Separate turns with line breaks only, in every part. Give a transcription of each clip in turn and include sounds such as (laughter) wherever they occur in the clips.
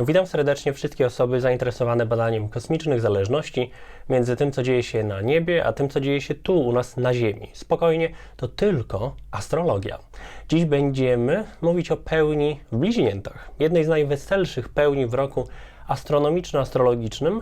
Witam serdecznie wszystkie osoby zainteresowane badaniem kosmicznych zależności między tym, co dzieje się na niebie, a tym, co dzieje się tu u nas na Ziemi. Spokojnie, to tylko astrologia. Dziś będziemy mówić o pełni w bliźniętach, jednej z najweselszych pełni w roku astronomiczno-astrologicznym.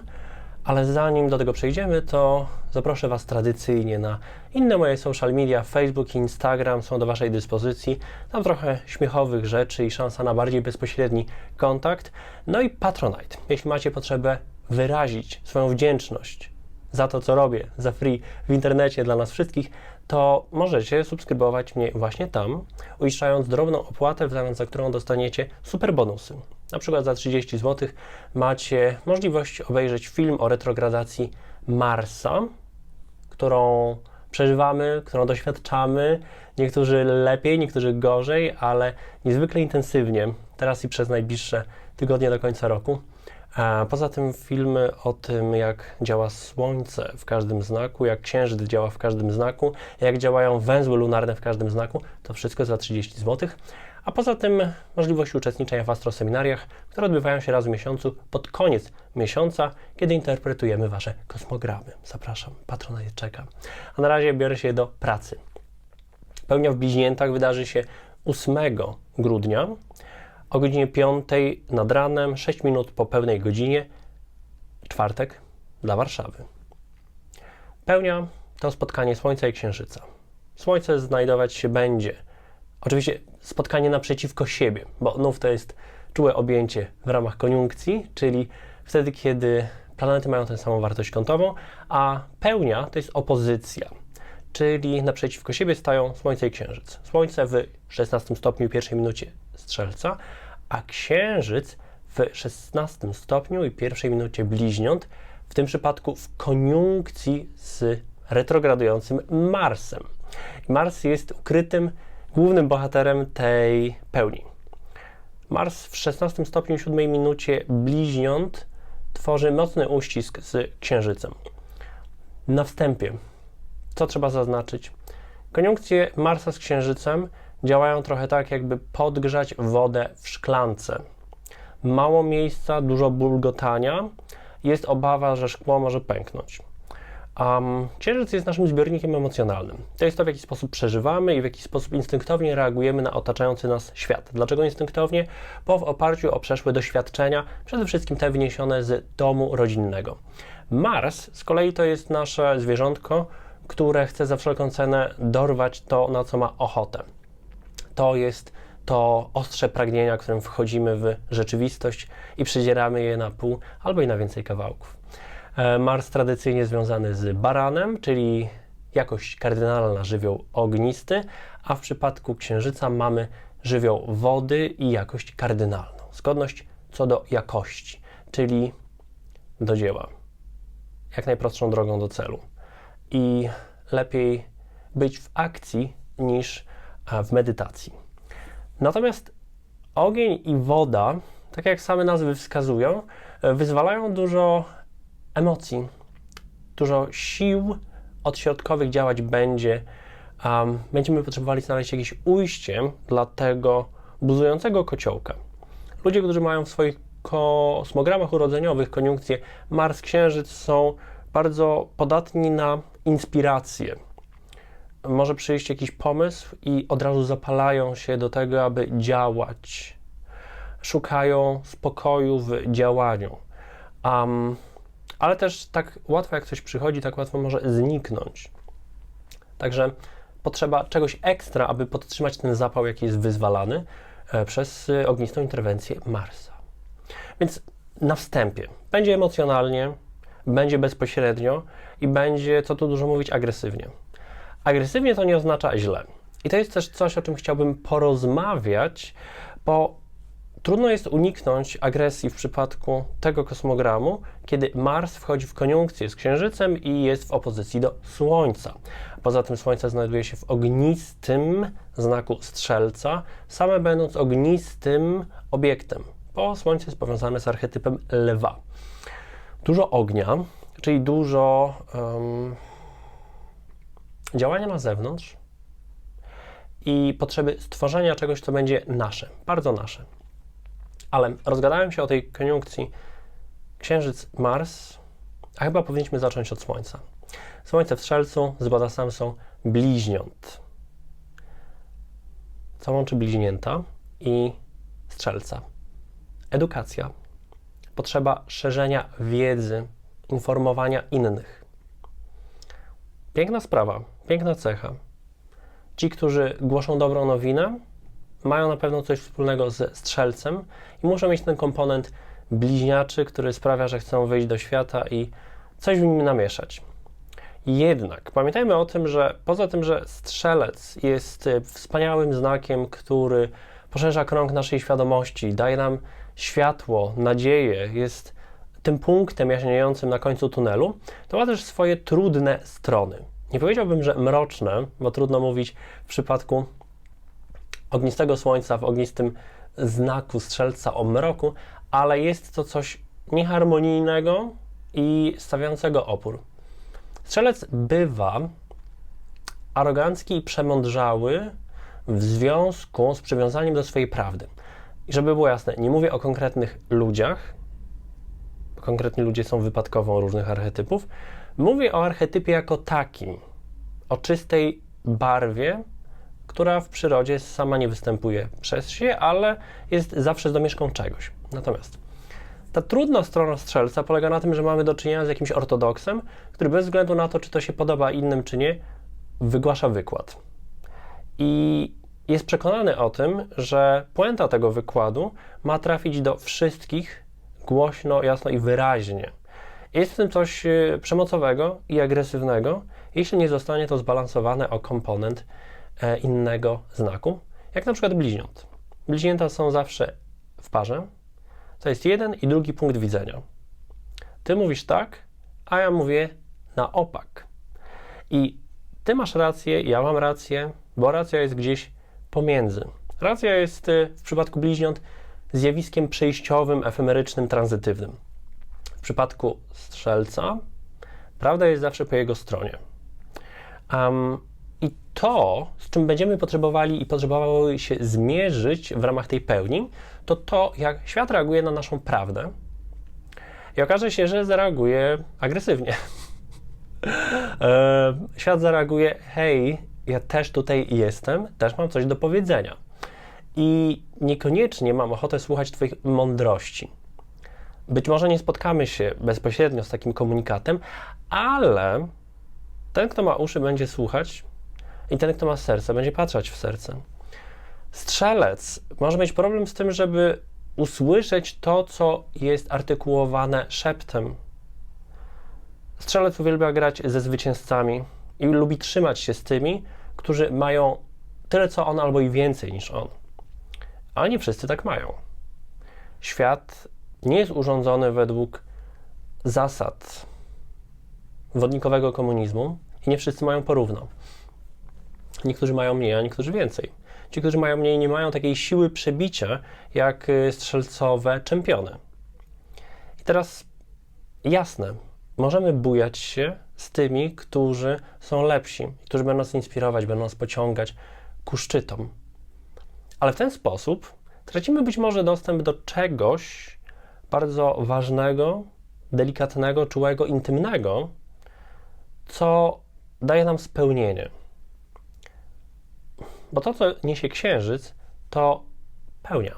Ale zanim do tego przejdziemy, to zaproszę Was tradycyjnie na inne moje social media, Facebook i Instagram są do Waszej dyspozycji. Tam trochę śmiechowych rzeczy i szansa na bardziej bezpośredni kontakt. No i Patronite. Jeśli macie potrzebę wyrazić swoją wdzięczność za to, co robię, za free w internecie dla nas wszystkich, to możecie subskrybować mnie właśnie tam, uiszczając drobną opłatę, w zamian za którą dostaniecie super bonusy. Na przykład za 30 zł macie możliwość obejrzeć film o retrogradacji Marsa, którą przeżywamy, którą doświadczamy. Niektórzy lepiej, niektórzy gorzej, ale niezwykle intensywnie, teraz i przez najbliższe tygodnie do końca roku. Poza tym filmy o tym, jak działa Słońce w każdym znaku, jak Księżyc działa w każdym znaku, jak działają węzły lunarne w każdym znaku, to wszystko za 30 zł. A poza tym możliwość uczestniczenia w astroseminariach, które odbywają się raz w miesiącu pod koniec miesiąca, kiedy interpretujemy Wasze kosmogramy. Zapraszam, Patronite czeka. A na razie biorę się do pracy. Pełnia w bliźniętach wydarzy się 8 grudnia o godzinie 5 nad ranem, 6 minut po pełnej godzinie, czwartek dla Warszawy. Pełnia to spotkanie Słońca i Księżyca. Słońce znajdować się będzie. Oczywiście spotkanie naprzeciwko siebie, bo nów to jest czułe objęcie w ramach koniunkcji, czyli wtedy, kiedy planety mają tę samą wartość kątową, a pełnia to jest opozycja, czyli naprzeciwko siebie stają Słońce i Księżyc. Słońce w 16 stopniu pierwszej minucie Strzelca, a Księżyc w 16 stopniu i pierwszej minucie Bliźniąt, w tym przypadku w koniunkcji z retrogradującym Marsem. Mars jest ukrytym głównym bohaterem tej pełni. Mars w 16 stopniu 7 minucie bliźniąt tworzy mocny uścisk z Księżycem. Na wstępie, co trzeba zaznaczyć? Koniunkcje Marsa z Księżycem działają trochę tak, jakby podgrzać wodę w szklance. Mało miejsca, dużo bulgotania, jest obawa, że szkło może pęknąć. Um, księżyc jest naszym zbiornikiem emocjonalnym. To jest to, w jaki sposób przeżywamy i w jaki sposób instynktownie reagujemy na otaczający nas świat. Dlaczego instynktownie? Bo w oparciu o przeszłe doświadczenia, przede wszystkim te wyniesione z domu rodzinnego. Mars z kolei to jest nasze zwierzątko, które chce za wszelką cenę dorwać to, na co ma ochotę. To jest to ostrze pragnienia, którym wchodzimy w rzeczywistość i przydzieramy je na pół albo i na więcej kawałków. E, Mars tradycyjnie związany z baranem, czyli jakość kardynalna żywioł ognisty, a w przypadku Księżyca mamy żywioł wody i jakość kardynalną. Zgodność co do jakości, czyli do dzieła. Jak najprostszą drogą do celu. I lepiej być w akcji niż w medytacji. Natomiast ogień i woda, tak jak same nazwy wskazują, e, wyzwalają dużo emocji, dużo sił odśrodkowych działać będzie. Um, będziemy potrzebowali znaleźć jakieś ujście dla tego buzującego kociołka. Ludzie, którzy mają w swoich kosmogramach urodzeniowych koniunkcję Mars-Księżyc są bardzo podatni na inspirację. Może przyjść jakiś pomysł i od razu zapalają się do tego, aby działać. Szukają spokoju w działaniu. Um, ale też tak łatwo jak coś przychodzi, tak łatwo może zniknąć. Także potrzeba czegoś ekstra, aby podtrzymać ten zapał, jaki jest wyzwalany e, przez e, ognistą interwencję Marsa. Więc na wstępie będzie emocjonalnie, będzie bezpośrednio i będzie, co tu dużo mówić, agresywnie. Agresywnie to nie oznacza źle. I to jest też coś, o czym chciałbym porozmawiać, bo Trudno jest uniknąć agresji w przypadku tego kosmogramu, kiedy Mars wchodzi w koniunkcję z Księżycem i jest w opozycji do Słońca. Poza tym Słońce znajduje się w ognistym znaku Strzelca, same będąc ognistym obiektem, bo Słońce jest powiązane z archetypem lwa. Dużo ognia, czyli dużo um, działania na zewnątrz i potrzeby stworzenia czegoś, co będzie nasze, bardzo nasze Ale rozgadałem się o tej koniunkcji Księżyc-Mars, a chyba powinniśmy zacząć od Słońca. Słońce w Strzelcu z Bodasem są bliźniąt. Co łączy bliźnięta i Strzelca? Edukacja. Potrzeba szerzenia wiedzy, informowania innych. Piękna sprawa, piękna cecha. Ci, którzy głoszą dobrą nowinę, mają na pewno coś wspólnego ze strzelcem i muszą mieć ten komponent bliźniaczy, który sprawia, że chcą wyjść do świata i coś w nim namieszać. Jednak pamiętajmy o tym, że poza tym, że strzelec jest y, wspaniałym znakiem, który poszerza krąg naszej świadomości, daje nam światło, nadzieję, jest tym punktem jaśniejącym na końcu tunelu, to ma też swoje trudne strony. Nie powiedziałbym, że mroczne, bo trudno mówić w przypadku ognistego słońca, w ognistym znaku strzelca o mroku, ale jest to coś nieharmonijnego i stawiającego opór. Strzelec bywa arogancki i przemądrzały w związku z przywiązaniem do swojej prawdy. I żeby było jasne, nie mówię o konkretnych ludziach, konkretni ludzie są wypadkową różnych archetypów. Mówię o archetypie jako takim, o czystej barwie, która w przyrodzie sama nie występuje przez się, ale jest zawsze z domieszką czegoś. Natomiast ta trudna strona strzelca polega na tym, że mamy do czynienia z jakimś ortodoksem, który bez względu na to, czy to się podoba innym, czy nie, wygłasza wykład. I jest przekonany o tym, że puenta tego wykładu ma trafić do wszystkich głośno, jasno i wyraźnie. Jest w tym coś e, przemocowego i agresywnego, jeśli nie zostanie to zbalansowane o komponent innego znaku, jak na przykład bliźniąt. Bliźnięta są zawsze w parze, to jest jeden i drugi punkt widzenia. Ty mówisz tak, a ja mówię na opak. I ty masz rację, ja mam rację, bo racja jest gdzieś pomiędzy. Racja jest e, w przypadku bliźniąt zjawiskiem przejściowym, efemerycznym, tranzytywnym. W przypadku strzelca prawda jest zawsze po jego stronie. Um, I to, z czym będziemy potrzebowali i potrzebowały się zmierzyć w ramach tej pełni, to to, jak świat reaguje na naszą prawdę. I okaże się, że zareaguje agresywnie. (laughs) E, świat zareaguje: hej, ja też tutaj jestem, też mam coś do powiedzenia i niekoniecznie mam ochotę słuchać Twoich mądrości. Być może nie spotkamy się bezpośrednio z takim komunikatem, ale ten, kto ma uszy, będzie słuchać i ten, kto ma serce, będzie patrzeć w serce. Strzelec może mieć problem z tym, żeby usłyszeć to, co jest artykułowane szeptem. Strzelec uwielbia grać ze zwycięzcami i lubi trzymać się z tymi, którzy mają tyle co on albo i więcej niż on. Ale nie wszyscy tak mają. Świat nie jest urządzony według zasad wodnikowego komunizmu i nie wszyscy mają porówno. Niektórzy mają mniej, a niektórzy więcej. Ci, którzy mają mniej, nie mają takiej siły przebicia jak y, strzelcowe czempiony. I teraz jasne, możemy bujać się z tymi, którzy są lepsi, którzy będą nas inspirować, będą nas pociągać ku szczytom. Ale w ten sposób tracimy być może dostęp do czegoś bardzo ważnego, delikatnego, czułego, intymnego, co daje nam spełnienie. Bo to, co niesie księżyc, to pełnia,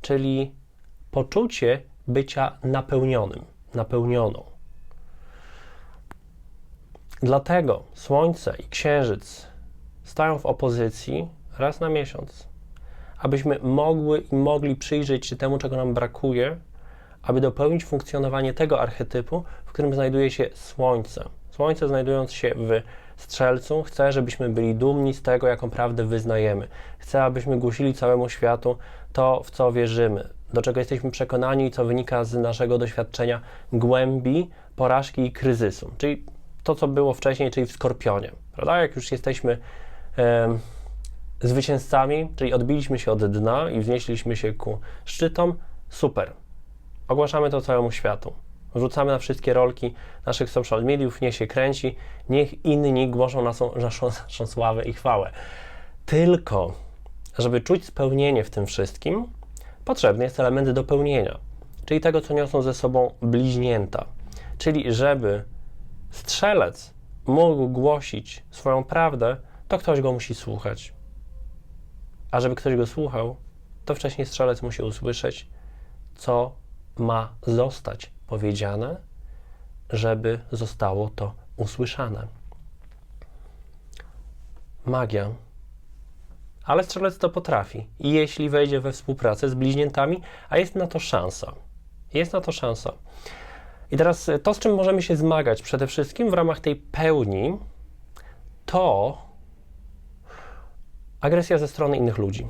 czyli poczucie bycia napełnionym, napełnioną. Dlatego Słońce i Księżyc stają w opozycji raz na miesiąc, abyśmy mogły i mogli przyjrzeć się temu, czego nam brakuje, aby dopełnić funkcjonowanie tego archetypu, w którym znajduje się Słońce. Słońce, znajdując się w Strzelcu, chce, żebyśmy byli dumni z tego, jaką prawdę wyznajemy. Chce, abyśmy głosili całemu światu to, w co wierzymy, do czego jesteśmy przekonani i co wynika z naszego doświadczenia głębi, porażki i kryzysu. Czyli to, co było wcześniej, czyli w Skorpionie. Prawda? Jak już jesteśmy zwycięzcami, czyli odbiliśmy się od dna i wznieśliśmy się ku szczytom, super. Ogłaszamy to całemu światu. Wrzucamy na wszystkie rolki naszych social mediów, niech się kręci, niech inni głoszą naszą, naszą, naszą sławę i chwałę. Tylko, żeby czuć spełnienie w tym wszystkim, potrzebny jest element dopełnienia, czyli tego, co niosą ze sobą bliźnięta. Czyli żeby strzelec mógł głosić swoją prawdę, to ktoś go musi słuchać. A żeby ktoś go słuchał, to wcześniej strzelec musi usłyszeć, co ma zostać powiedziane, żeby zostało to usłyszane. Magia. Ale strzelec to potrafi. Jeśli wejdzie we współpracę z bliźniętami, a jest na to szansa. Jest na to szansa. I teraz to, z czym możemy się zmagać przede wszystkim w ramach tej pełni, to agresja ze strony innych ludzi.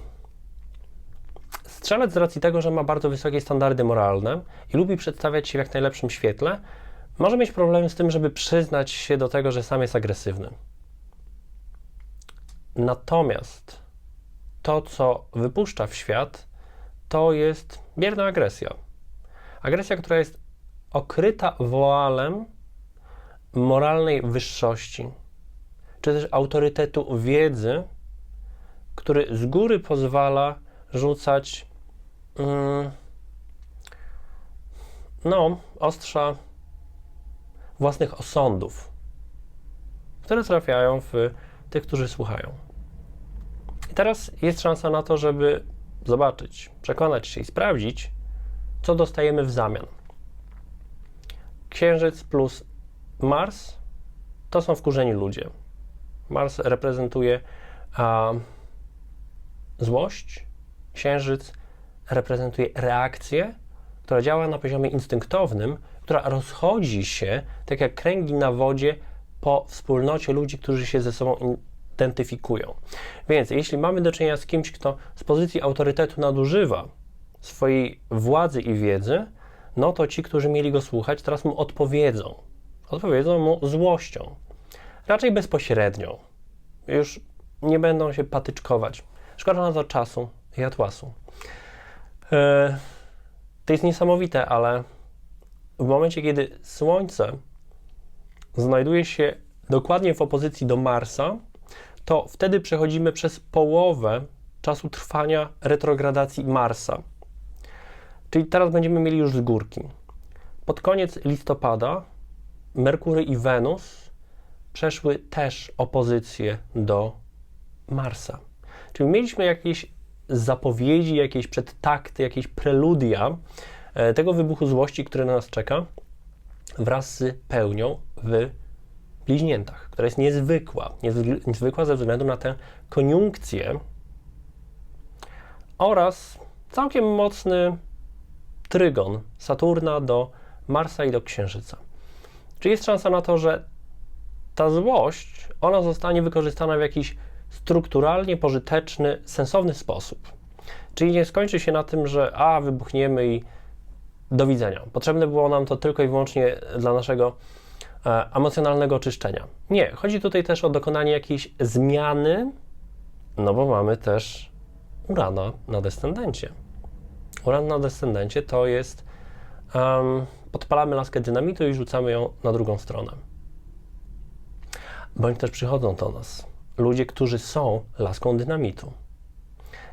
Strzelec z racji tego, że ma bardzo wysokie standardy moralne i lubi przedstawiać się w jak najlepszym świetle, może mieć problem z tym, żeby przyznać się do tego, że sam jest agresywny. Natomiast to, co wypuszcza w świat, to jest bierna agresja. Agresja, która jest okryta woalem moralnej wyższości, czy też autorytetu wiedzy, który z góry pozwala rzucać no, ostrza własnych osądów, które trafiają w tych, którzy słuchają. I teraz jest szansa na to, żeby zobaczyć, przekonać się i sprawdzić, co dostajemy w zamian. Księżyc plus Mars to są wkurzeni ludzie. Mars reprezentuje a, złość, Księżyc reprezentuje reakcję, która działa na poziomie instynktownym, która rozchodzi się, tak jak kręgi na wodzie, po wspólnocie ludzi, którzy się ze sobą identyfikują. Więc jeśli mamy do czynienia z kimś, kto z pozycji autorytetu nadużywa swojej władzy i wiedzy, no to ci, którzy mieli go słuchać, teraz mu odpowiedzą. Odpowiedzą mu złością. Raczej bezpośrednią. Już nie będą się patyczkować. Szkoda na to czasu i atłasu. E, to jest niesamowite, ale w momencie, kiedy Słońce znajduje się dokładnie w opozycji do Marsa, to wtedy przechodzimy przez połowę czasu trwania retrogradacji Marsa. Czyli teraz będziemy mieli już z górki. Pod koniec listopada Merkury i Wenus przeszły też opozycję do Marsa. Czyli mieliśmy jakieś zapowiedzi, jakieś przedtakty, jakieś preludia e, tego wybuchu złości, który na nas czeka, wraz z pełnią w bliźniętach, która jest niezwykła. Niezwykła ze względu na tę koniunkcję oraz całkiem mocny trygon Saturna do Marsa i do Księżyca. Czy jest szansa na to, że ta złość, ona zostanie wykorzystana w jakiś strukturalnie pożyteczny, sensowny sposób. Czyli nie skończy się na tym, że a, wybuchniemy i do widzenia. Potrzebne było nam to tylko i wyłącznie dla naszego e, emocjonalnego oczyszczenia. Nie, chodzi tutaj też o dokonanie jakiejś zmiany, no bo mamy też Urana na descendencie. Uran na descendencie to jest um, podpalamy laskę dynamitu i rzucamy ją na drugą stronę. Bądź też przychodzą do nas ludzie, którzy są laską dynamitu.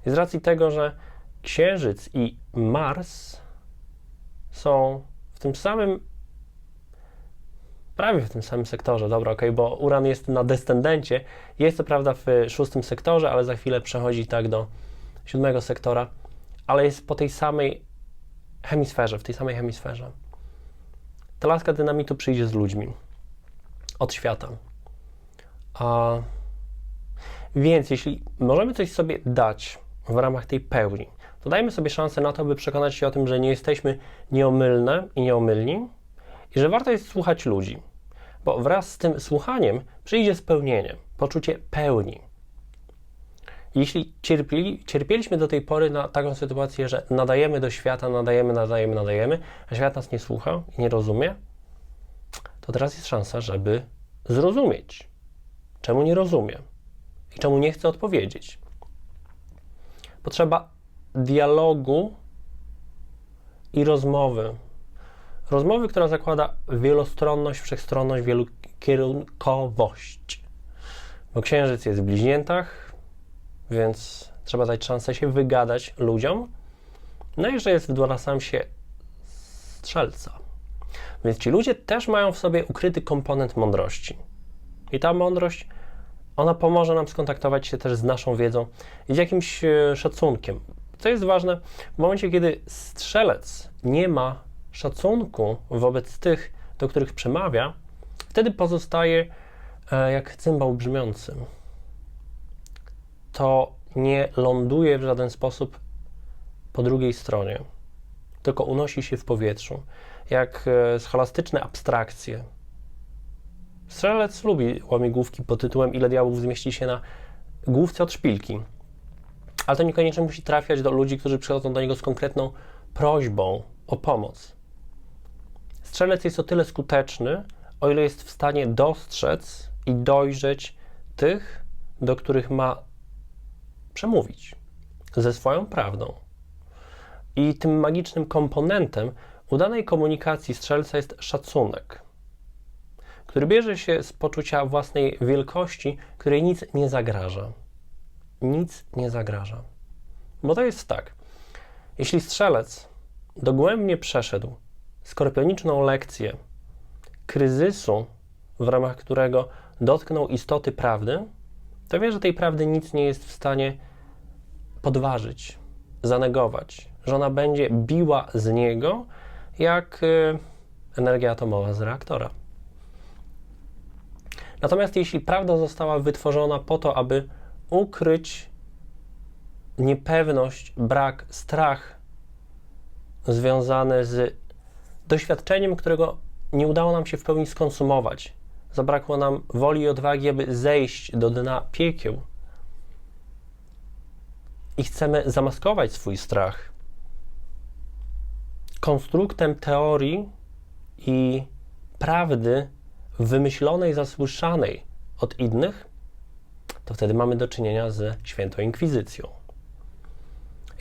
I z racji tego, że Księżyc i Mars są w tym samym, prawie w tym samym sektorze, dobra, ok, bo Uran jest na descendencie, jest to prawda w szóstym sektorze, ale za chwilę przechodzi tak do siódmego sektora, ale jest po tej samej hemisferze, w tej samej hemisferze. Ta laska dynamitu przyjdzie z ludźmi, od świata. A więc jeśli możemy coś sobie dać w ramach tej pełni, to dajmy sobie szansę na to, by przekonać się o tym, że nie jesteśmy nieomylne i nieomylni i że warto jest słuchać ludzi, bo wraz z tym słuchaniem przyjdzie spełnienie, poczucie pełni. Jeśli cierpieli, cierpieliśmy do tej pory na taką sytuację, że nadajemy do świata, nadajemy, nadajemy, nadajemy, a świat nas nie słucha i nie rozumie, to teraz jest szansa, żeby zrozumieć, czemu nie rozumie i czemu nie chce odpowiedzieć. Potrzeba dialogu i rozmowy. Rozmowy, która zakłada wielostronność, wszechstronność, wielokierunkowość. Bo księżyc jest w bliźniętach, więc trzeba dać szansę się wygadać ludziom No i że jest w sam się strzelca. Więc ci ludzie też mają w sobie ukryty komponent mądrości. I ta mądrość, ona pomoże nam skontaktować się też z naszą wiedzą i z jakimś e, szacunkiem. Co jest ważne, w momencie, kiedy strzelec nie ma szacunku wobec tych, do których przemawia, wtedy pozostaje e, jak cymbał brzmiący. To nie ląduje w żaden sposób po drugiej stronie, tylko unosi się w powietrzu, jak e, scholastyczne abstrakcje. Strzelec lubi łamigłówki pod tytułem Ile diabłów zmieści się na główce od szpilki. Ale to niekoniecznie musi trafiać do ludzi, którzy przychodzą do niego z konkretną prośbą o pomoc. Strzelec jest o tyle skuteczny, o ile jest w stanie dostrzec i dojrzeć tych, do których ma przemówić ze swoją prawdą. I tym magicznym komponentem udanej komunikacji strzelca jest szacunek, który bierze się z poczucia własnej wielkości, której nic nie zagraża. Nic nie zagraża. Bo to jest tak, jeśli strzelec dogłębnie przeszedł skorpioniczną lekcję kryzysu, w ramach którego dotknął istoty prawdy, to wie, że tej prawdy nic nie jest w stanie podważyć, zanegować, że ona będzie biła z niego jak y, energia atomowa z reaktora. Natomiast jeśli prawda została wytworzona po to, aby ukryć niepewność, brak, strach związany z doświadczeniem, którego nie udało nam się w pełni skonsumować, zabrakło nam woli i odwagi, aby zejść do dna piekieł, i chcemy zamaskować swój strach konstruktem teorii i prawdy wymyślonej, zasłyszanej od innych, to wtedy mamy do czynienia ze świętą inkwizycją.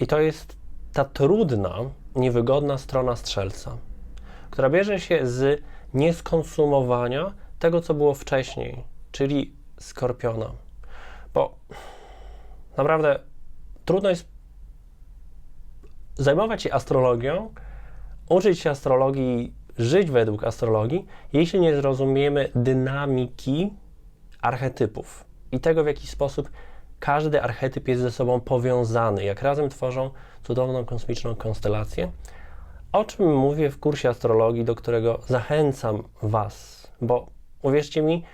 I to jest ta trudna, niewygodna strona strzelca, która bierze się z nieskonsumowania tego, co było wcześniej, czyli skorpiona. Bo naprawdę trudno jest zajmować się astrologią, uczyć się astrologii, żyć według astrologii, jeśli nie zrozumiemy dynamiki archetypów i tego, w jaki sposób każdy archetyp jest ze sobą powiązany, jak razem tworzą cudowną kosmiczną konstelację, o czym mówię w kursie astrologii, do którego zachęcam Was, bo uwierzcie mi,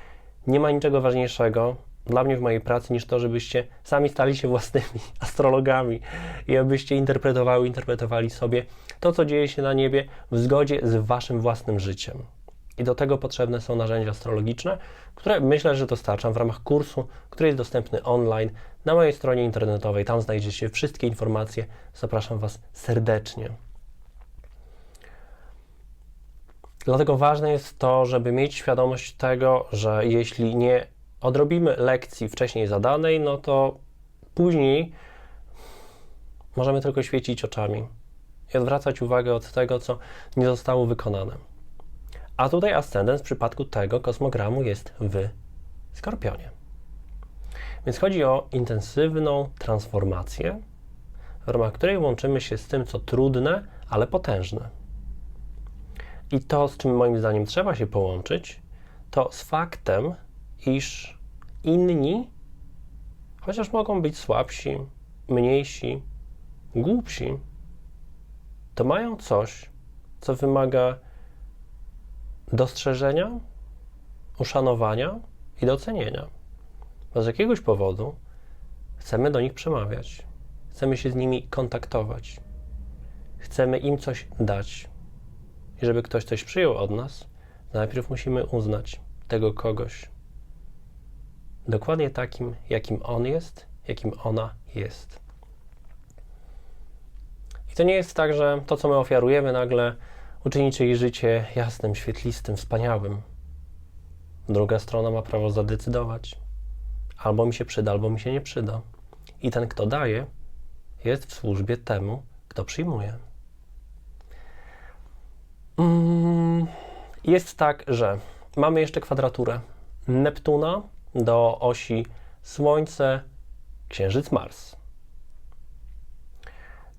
nie ma niczego ważniejszego dla mnie w mojej pracy niż to, żebyście sami stali się własnymi (laughs) astrologami i abyście interpretowały, interpretowali sobie to, co dzieje się na niebie w zgodzie z waszym własnym życiem. I do tego potrzebne są narzędzia astrologiczne, które myślę, że dostarczam w ramach kursu, który jest dostępny online na mojej stronie internetowej. Tam znajdziecie wszystkie informacje. Zapraszam Was serdecznie. Dlatego ważne jest to, żeby mieć świadomość tego, że jeśli nie odrobimy lekcji wcześniej zadanej, no to później możemy tylko świecić oczami i odwracać uwagę od tego, co nie zostało wykonane. A tutaj ascendent w przypadku tego kosmogramu jest w Skorpionie. Więc chodzi o intensywną transformację, w ramach której łączymy się z tym, co trudne, ale potężne. I to, z czym moim zdaniem trzeba się połączyć, to z faktem, iż inni, chociaż mogą być słabsi, mniejsi, głupsi, to mają coś, co wymaga dostrzeżenia, uszanowania i docenienia. Bo z jakiegoś powodu chcemy do nich przemawiać, chcemy się z nimi kontaktować, chcemy im coś dać. I żeby ktoś coś przyjął od nas, najpierw musimy uznać tego kogoś dokładnie takim, jakim on jest, jakim ona jest. I to nie jest tak, że to, co my ofiarujemy, nagle uczynicie jej życie jasnym, świetlistym, wspaniałym. Druga strona ma prawo zadecydować. Albo mi się przyda, albo mi się nie przyda. I ten, kto daje, jest w służbie temu, kto przyjmuje. Mm, jest tak, że mamy jeszcze kwadraturę Neptuna do osi Słońce, Księżyc, Mars.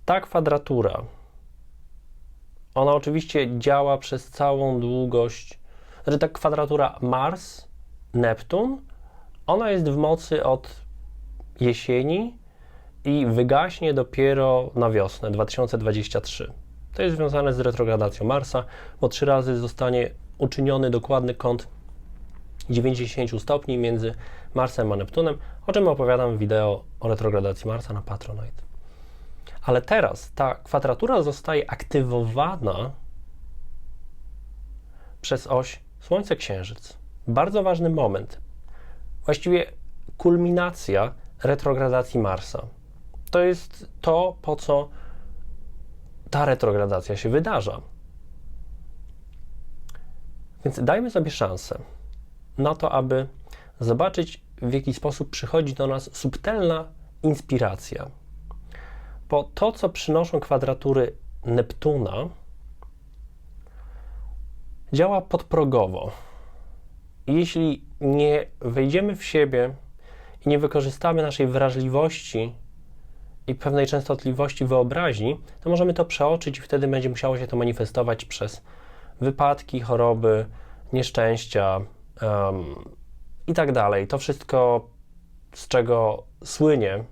ta kwadratura, ona oczywiście działa przez całą długość, znaczy ta kwadratura Mars, Neptun, ona jest w mocy od jesieni i wygaśnie dopiero na wiosnę 2023. To jest związane z retrogradacją Marsa, bo trzy razy zostanie uczyniony dokładny kąt 90 stopni między Marsem a Neptunem, o czym opowiadam w wideo o retrogradacji Marsa na Patronite. Ale teraz ta kwadratura zostaje aktywowana przez oś Słońce-Księżyc. Bardzo ważny moment. Właściwie kulminacja retrogradacji Marsa. To jest to, po co ta retrogradacja się wydarza. Więc dajmy sobie szansę na to, aby zobaczyć, w jaki sposób przychodzi do nas subtelna inspiracja. Bo to, co przynoszą kwadratury Neptuna, działa podprogowo. Jeśli nie wejdziemy w siebie i nie wykorzystamy naszej wrażliwości i pewnej częstotliwości wyobraźni, to możemy to przeoczyć i wtedy będzie musiało się to manifestować przez wypadki, choroby, nieszczęścia i tak dalej. To wszystko, z czego słynie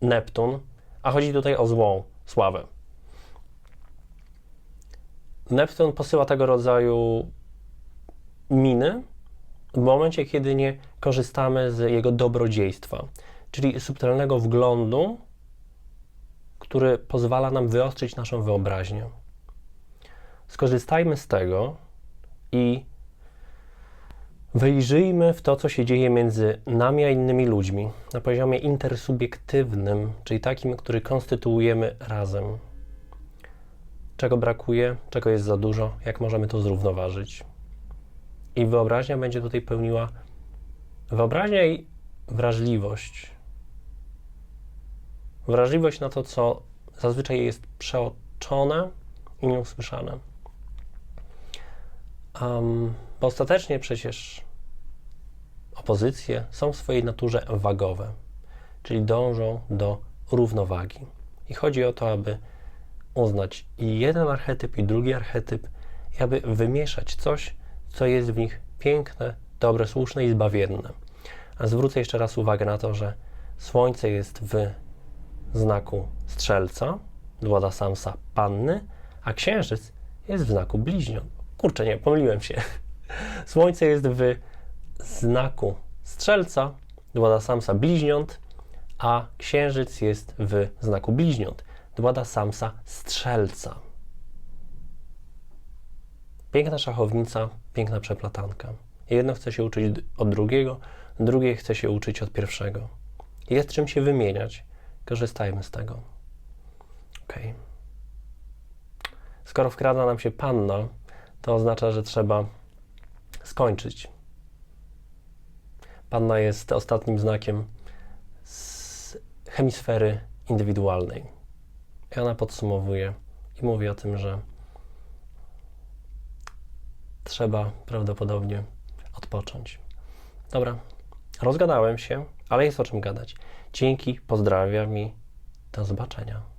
Neptun, a chodzi tutaj o złą sławę. Neptun posyła tego rodzaju miny w momencie, kiedy nie korzystamy z jego dobrodziejstwa, czyli subtelnego wglądu, który pozwala nam wyostrzyć naszą wyobraźnię. Skorzystajmy z tego i wejrzyjmy w to, co się dzieje między nami a innymi ludźmi na poziomie intersubiektywnym, czyli takim, który konstytuujemy razem. Czego brakuje, czego jest za dużo, jak możemy to zrównoważyć. I wyobraźnia będzie tutaj pełniła wyobraźnia i wrażliwość. Wrażliwość na to, co zazwyczaj jest przeoczone i nieusłyszane. Um, bo ostatecznie przecież opozycje są w swojej naturze wagowe, czyli dążą do równowagi. I chodzi o to, aby uznać jeden archetyp, i drugi archetyp, i aby wymieszać coś, co jest w nich piękne, dobre, słuszne i zbawienne. A zwrócę jeszcze raz uwagę na to, że Słońce jest w znaku Strzelca, Dłada Samsa Panny, a Księżyc jest w znaku Bliźniąt. Kurczę, nie, pomyliłem się. (laughs) Słońce jest w znaku Strzelca, Dłada Samsa Bliźniąt, a Księżyc jest w znaku Bliźniąt, Dłada Samsa Strzelca. Piękna szachownica, piękna przeplatanka. Jedno chce się uczyć od drugiego, drugie chce się uczyć od pierwszego. Jest czym się wymieniać. Korzystajmy z tego. Ok. Skoro wkrada nam się panna, to oznacza, że trzeba skończyć. Panna jest ostatnim znakiem z hemisfery indywidualnej. I ona podsumowuje i mówi o tym, że trzeba prawdopodobnie odpocząć. Dobra, rozgadałem się, ale jest o czym gadać. Dzięki, pozdrawiam i do zobaczenia.